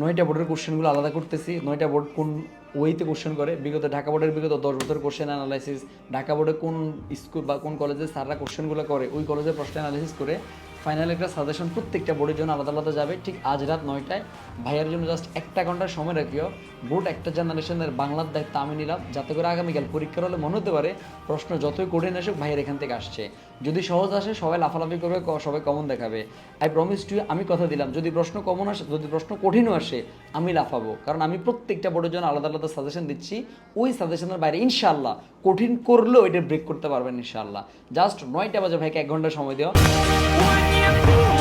নয়টা বোর্ডের কোশ্চেনগুলো আলাদা করতেছি। নয়টা বোর্ড কোন ওয়েতে কোশ্চেন করে? বিগত ঢাকা বোর্ডের বিগত দশ বছর কোশ্চেন অ্যানালাইসিস ঢাকা বোর্ডে কোন স্কুল বা কোন কলেজে স্যাররা কোশ্চেনগুলো করে, ওই কলেজের প্রশ্ন অ্যানালাইসিস করে ফাইনাল একটা সাজেশন প্রত্যেকটা বোর্ডের জন্য আলাদা আলাদা যাবে। ঠিক আজ রাত নয়টায়। ভাইয়ের জন্য জাস্ট একটা ঘণ্টার সময় রাখিও। বোর্ড একটা জেনারেশনের বাংলার দায়িত্ব আমি নিলাম। যাতে করে আগামীকাল পরীক্ষার হলে মনে হতে পারে প্রশ্ন যতই কঠিন আসুক ভাইয়ের এখান থেকে আসছে। যদি সহজ আসে, সবাই লাফালাফি করবে সবাই কমন দেখাবে। আই প্রমিস টু আমি কথা দিলাম। যদি প্রশ্ন কমন আসে, যদি প্রশ্ন কঠিনও আসে, আমি লাফাবো। কারণ আমি প্রত্যেকটা বোর্ডের জন্য আলাদা আলাদা সাজেশন দিচ্ছি। ওই সাজেশনের বাইরে ইনশাল্লাহ কঠিন করলেও এটা ব্রেক করতে পারবেন ইনশাল্লাহ জাস্ট নয়টা বাজে ভাইকে এক ঘণ্টা সময় দেওয়া champion.